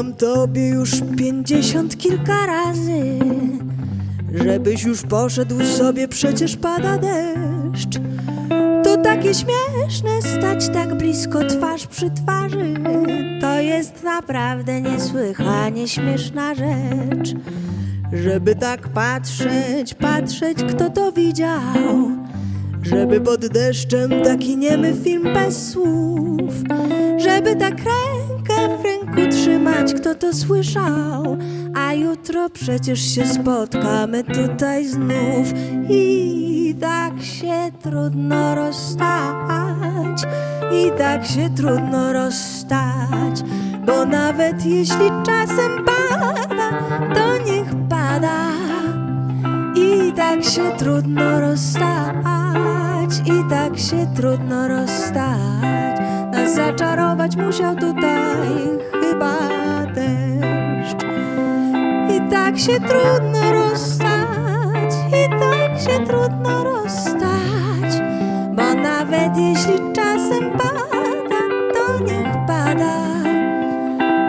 Mówiłam tobie już pięćdziesiąt kilka razy, żebyś już poszedł sobie, przecież pada deszcz. To takie śmieszne stać tak blisko twarz przy twarzy. To jest naprawdę niesłychanie śmieszna rzecz. Żeby tak patrzeć, patrzeć, kto to widział. Żeby pod deszczem taki niemy film bez słów. Żeby tak rękę w kto to słyszał. A jutro przecież się spotkamy tutaj znów. I tak się trudno rozstać. I tak się trudno rozstać. Bo nawet jeśli czasem pada, to niech pada. I tak się trudno rozstać, i tak się trudno rozstać. Nas zaczarować musiał tutaj deszcz. I tak się trudno rozstać, i tak się trudno rozstać. Bo nawet jeśli czasem pada, to niech pada.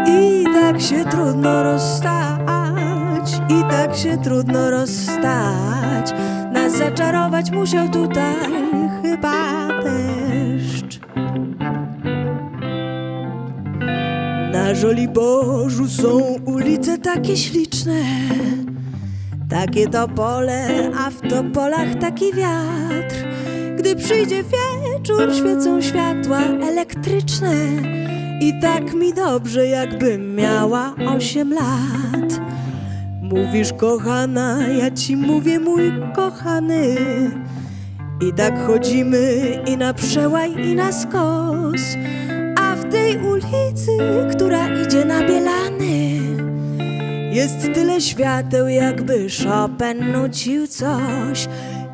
I tak się trudno rozstać, i tak się trudno rozstać. Nas zaczarować musiał tutaj Żoliborzu są ulice takie śliczne, takie topole, a w topolach taki wiatr. Gdy przyjdzie wieczór, świecą światła elektryczne. I tak mi dobrze, jakbym miała osiem lat. Mówisz, kochana, ja ci mówię, mój kochany. I tak chodzimy i na przełaj, i na skos. A w tej ulicy, która idzie na Bielany, jest tyle świateł, jakby Chopin nucił coś.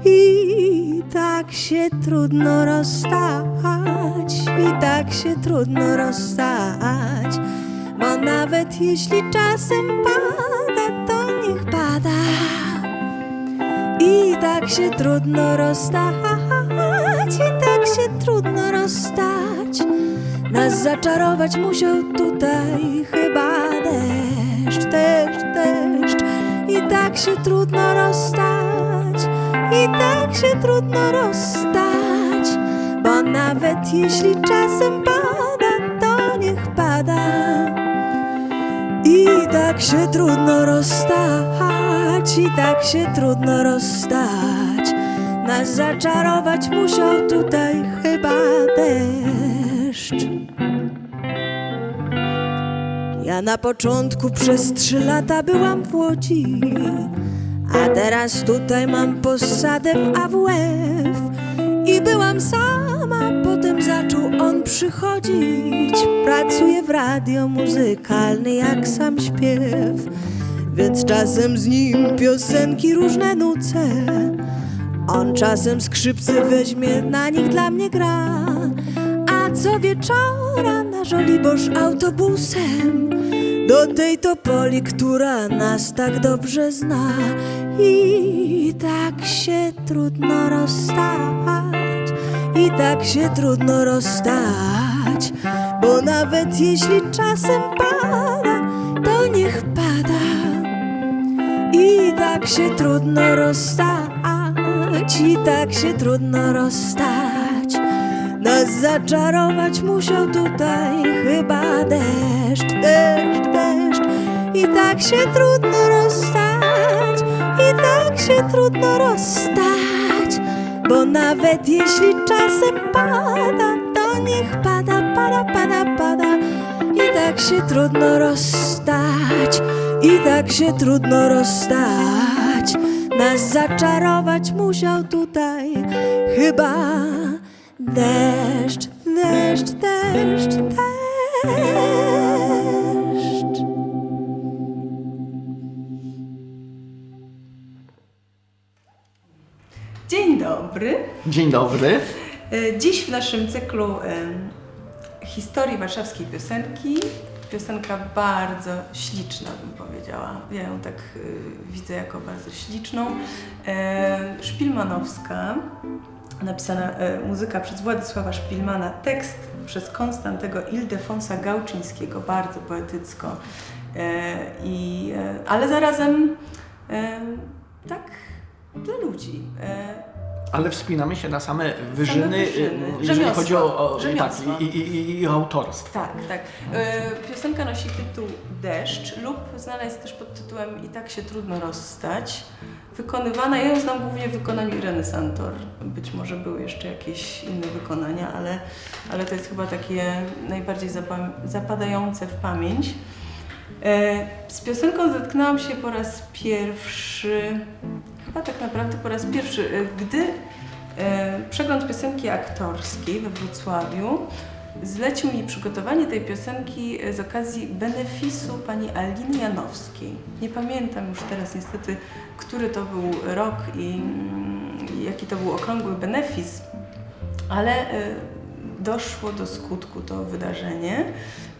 I tak się trudno rozstać, i tak się trudno rozstać. Bo nawet jeśli czasem pada, to niech pada. I tak się trudno rozstać, i tak się trudno rozstać. Nas zaczarować musiał tutaj chyba deszcz, deszcz, deszcz. I tak się trudno rozstać, i tak się trudno rozstać. Bo nawet jeśli czasem pada, to niech pada. I tak się trudno rozstać, i tak się trudno rozstać. Nas zaczarować musiał tutaj chyba deszcz. Na początku przez trzy lata byłam w Łodzi, a teraz tutaj mam posadę w AWF. I byłam sama, potem zaczął on przychodzić. Pracuje w radio muzykalny jak sam śpiew, więc czasem z nim piosenki różne nucę. On czasem skrzypce weźmie, na nich dla mnie gra. A co wieczora na Żoliborz autobusem do tej Topoli, która nas tak dobrze zna. I tak się trudno rozstać, i tak się trudno rozstać, bo nawet jeśli czasem pada, to niech pada. I tak się trudno rozstać, i tak się trudno rozstać. Zaczarować musiał tutaj chyba deszcz, deszcz, deszcz. I tak się trudno rozstać, i tak się trudno rozstać. Bo nawet jeśli czasem pada, to niech pada, pada, pada, pada. I tak się trudno rozstać, i tak się trudno rozstać. Nas zaczarować musiał tutaj chyba deszcz, deszcz, deszcz, deszcz. Dzień dobry. Dzień dobry. E, Dziś w naszym cyklu em, historii warszawskiej piosenki. Piosenka bardzo śliczna, bym powiedziała. Ja ją tak y, widzę jako bardzo śliczną. E, Szpilmanowska. Napisana e, muzyka przez Władysława Szpilmana, tekst przez Konstantego Ildefonsa Gałczyńskiego, bardzo poetycko, e, i, e, ale zarazem tak dla ludzi. Ale wspinamy się na same wyżyny, wyżyny. y, jeżeli Rzemiosła. chodzi o, o tak, Rzemiosła. i, i, i, i autorstwo. Tak, tak. E, Piosenka nosi tytuł Deszcz lub znana jest też pod tytułem I tak się trudno rozstać. Wykonywana, ja ją znam głównie w wykonaniu Ireny Santor. Być może były jeszcze jakieś inne wykonania, ale, ale to jest chyba takie najbardziej zapa- zapadające w pamięć. E, Z piosenką zetknęłam się po raz pierwszy, chyba tak naprawdę po raz pierwszy, e, gdy e, przegląd piosenki aktorskiej we Wrocławiu zlecił mi przygotowanie tej piosenki e, z okazji benefisu pani Aliny Janowskiej. Nie pamiętam już teraz niestety, który to był rok i mm, jaki to był okrągły benefis, ale doszło do skutku to wydarzenie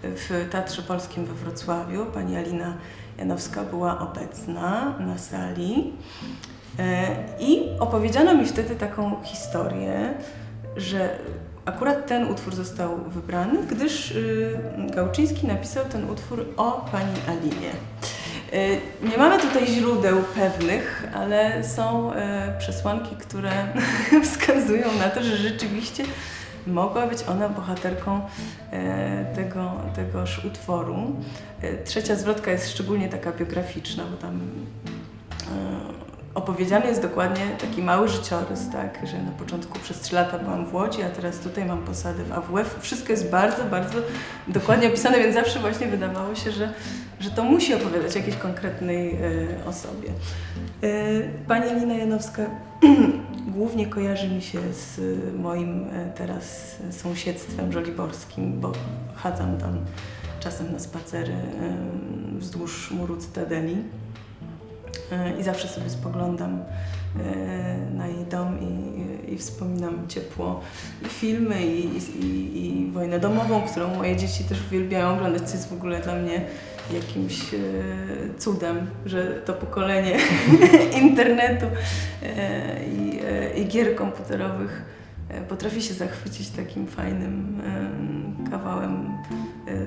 w Teatrze Polskim we Wrocławiu. Pani Alina Janowska była obecna na sali i opowiedziano mi wtedy taką historię, że akurat ten utwór został wybrany, gdyż y, Gałczyński napisał ten utwór o pani Alinie. Y, Nie mamy tutaj źródeł pewnych, ale są y, przesłanki, które wskazują na to, że rzeczywiście mogła być ona bohaterką e, tego, tegoż utworu. E, Trzecia zwrotka jest szczególnie taka biograficzna, bo tam e, opowiedziany jest dokładnie taki mały życiorys, tak, że na początku przez trzy lata byłam w Łodzi, a teraz tutaj mam posadę w AWF. Wszystko jest bardzo, bardzo dokładnie opisane, więc zawsze właśnie wydawało się, że, że to musi opowiadać jakiejś konkretnej e, osobie. E, Pani Alina Janowska głównie kojarzy mi się z moim e, teraz sąsiedztwem żoliborskim, bo chadzam tam czasem na spacery e, wzdłuż muru Cytadeli. E, I zawsze sobie spoglądam e, na jej dom i, i wspominam ciepło i filmy i, i, i wojnę domową, którą moje dzieci też uwielbiają oglądać, co jest w ogóle dla mnie jakimś e, cudem, że to pokolenie internetu i, i gier komputerowych potrafi się zachwycić takim fajnym em, kawałem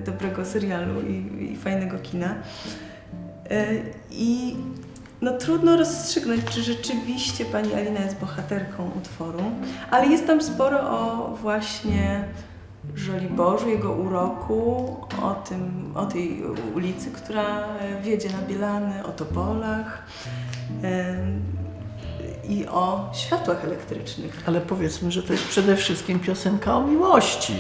dobrego serialu i, i fajnego kina. I no trudno rozstrzygnąć, czy rzeczywiście pani Alina jest bohaterką utworu, ale jest tam sporo o właśnie Żoliborzu, jego uroku, o, tym, o tej ulicy, która e, wiedzie na Bielany, o tobolach i o światłach elektrycznych. Ale powiedzmy, że to jest przede wszystkim piosenka o miłości.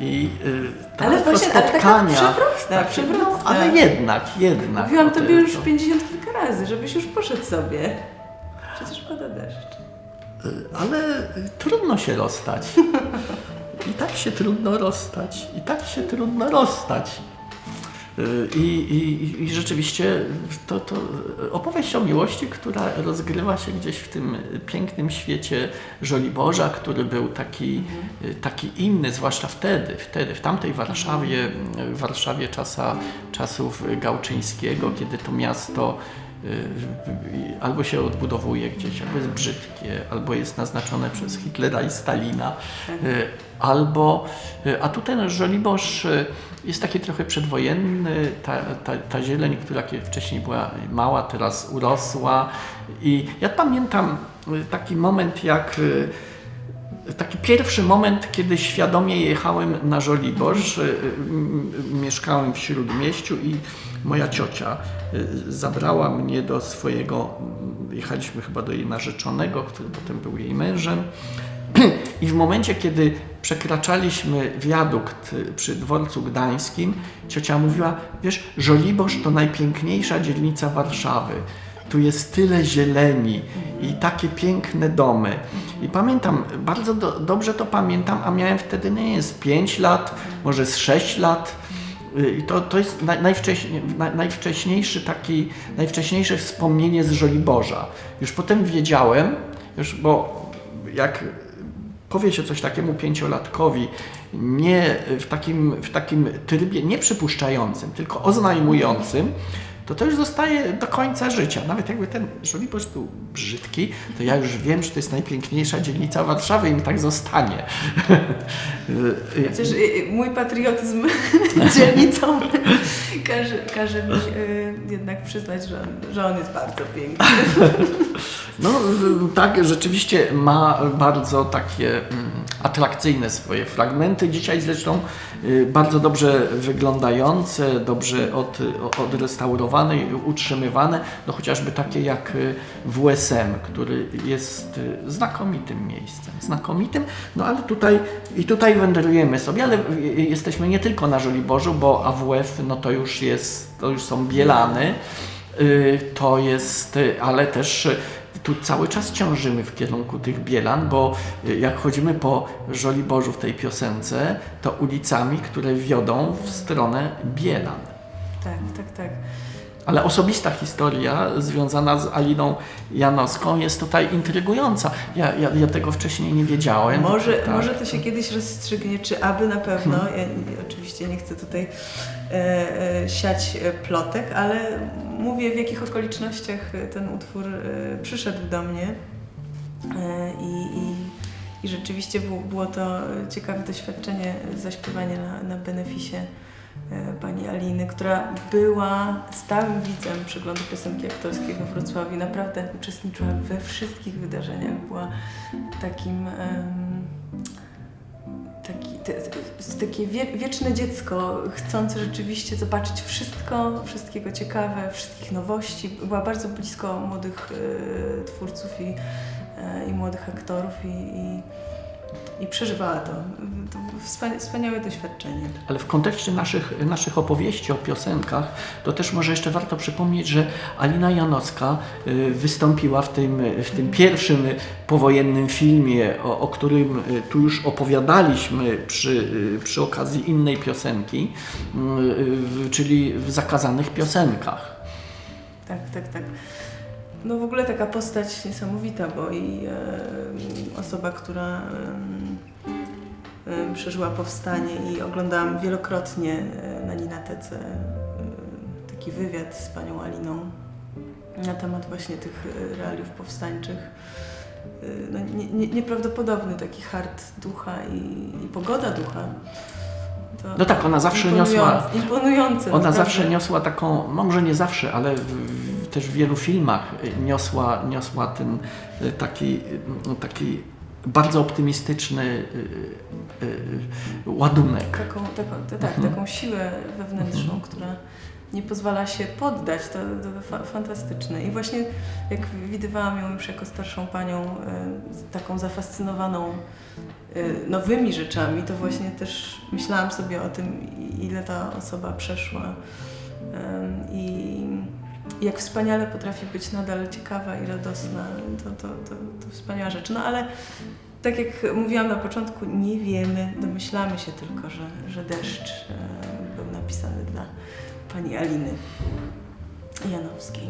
I yy, ale właśnie, spotkania. Ale taka przewrotna, tak, przewrotna. No, ale jednak, jednak. Mówiłam tobie już 50 razy, żebyś już poszedł sobie. Przecież pada deszcz. Y, Ale y, trudno się rozstać. I tak się trudno rozstać. I tak się trudno rozstać. Y, I, i, i rzeczywiście to, to opowieść o miłości, która rozgrywa się gdzieś w tym pięknym świecie Żoliborza, który był taki, taki inny, zwłaszcza wtedy, wtedy, w tamtej Warszawie, w Warszawie czasa, czasów Gałczyńskiego, kiedy to miasto y, albo się odbudowuje gdzieś, albo jest brzydkie, albo jest naznaczone przez Hitlera i Stalina, y, albo, y, a tu ten Żoliborz y, jest taki trochę przedwojenny, ta, ta, ta zieleń, która wcześniej była mała, teraz urosła. I ja pamiętam y, taki moment, jak y, Taki pierwszy moment, kiedy świadomie jechałem na Żoliborz, y, y, mieszkałem w Śródmieściu i moja ciocia y, zabrała mnie do swojego, mm, jechaliśmy chyba do jej narzeczonego, który potem był jej mężem. I w momencie, kiedy przekraczaliśmy wiadukt przy dworcu gdańskim, ciocia mówiła, wiesz, Żoliborz to najpiękniejsza dzielnica Warszawy. Tu jest tyle zieleni i takie piękne domy. I pamiętam, bardzo do, dobrze to pamiętam, a miałem wtedy, nie jest 5 lat, może z 6 lat. Y, I to, to jest naj, najwcześniej, naj, najwcześniejszy taki, najwcześniejsze wspomnienie z Żoliborza. Już potem wiedziałem, już bo jak powie się coś takiemu pięciolatkowi, nie w takim, w takim trybie nie przypuszczającym, tylko oznajmującym, to to już zostaje do końca życia. Nawet jakby ten Żoliborz był brzydki, to ja już wiem, że to jest najpiękniejsza dzielnica Warszawy i mi tak zostanie. Chociaż y, y, mój patriotyzm dzielnicą każe, każe mi y, jednak przyznać, że, że on jest bardzo piękny. No tak, rzeczywiście ma bardzo takie mm, atrakcyjne swoje fragmenty. Dzisiaj zresztą y, bardzo dobrze wyglądające, dobrze od, odrestaurowane i utrzymywane, no chociażby takie jak y, WSM, który jest y, znakomitym miejscem, znakomitym, no ale tutaj i tutaj wędrujemy sobie, ale y, y, jesteśmy nie tylko na Żoliborzu, bo AWF no to już jest, to już są Bielany, Y, to jest, y, ale też y, tu cały czas ciążymy w kierunku tych Bielan, bo y, jak chodzimy po Żoliborzu w tej piosence, to ulicami, które wiodą w stronę Bielan. Tak, tak, tak. Ale osobista historia związana z Aliną Janowską jest tutaj intrygująca. Ja, ja, ja tego wcześniej nie wiedziałem. Może, Tak. może to się kiedyś rozstrzygnie, czy aby na pewno. Ja nie- oczywiście nie chcę tutaj e, e, siać e, plotek, ale mówię w jakich okolicznościach ten utwór e, przyszedł do mnie. E, i, i, I rzeczywiście było, to ciekawe doświadczenie zaśpiewania na, na beneficie pani Aliny, która była stałym widzem przeglądu piosenki aktorskiej we Wrocławiu. Naprawdę uczestniczyła we wszystkich wydarzeniach. Była takim. Taki, te, te, takie wie, wieczne dziecko, chcące rzeczywiście zobaczyć wszystko, wszystkiego ciekawe, wszystkich nowości. Była bardzo blisko młodych e, twórców i, e, i młodych aktorów i, i, i przeżywała to. To było wspania- wspaniałe doświadczenie. Ale w kontekście naszych, naszych opowieści o piosenkach, to też może jeszcze warto przypomnieć, że Alina Janowska y, wystąpiła w tym, w tym pierwszym powojennym filmie, o, o którym y, tu już opowiadaliśmy przy, y, przy okazji innej piosenki, czyli w zakazanych piosenkach. Tak, tak, tak. No w ogóle taka postać niesamowita, bo i e, osoba, która em, przeżyła powstanie i oglądałam wielokrotnie e, na Ninatece e, taki wywiad z panią Aliną na temat właśnie tych e, realiów powstańczych. E, No, nie, nie, nieprawdopodobny taki hart ducha i, i pogoda ducha. To No tak, ona zawsze imponujące- niosła- Imponujące. Ona naprawdę. zawsze niosła taką, może nie zawsze, ale w, też w wielu filmach y, niosła, niosła ten y, taki, y, taki bardzo optymistyczny y, y, y, ładunek. taką, taką, tak, Mhm. taką siłę wewnętrzną, która nie pozwala się poddać, to, to fa fantastyczne. I właśnie jak widywałam ją już jako starszą panią, e, z taką zafascynowaną e, nowymi rzeczami, to właśnie też myślałam sobie o tym, ile ta osoba przeszła Em, i jak wspaniale potrafi być nadal ciekawa i radosna. To, to, to, to wspaniała rzecz. No ale tak jak mówiłam na początku, nie wiemy, domyślamy się tylko, że, że deszcz e, był napisany dla pani Aliny Janowskiej.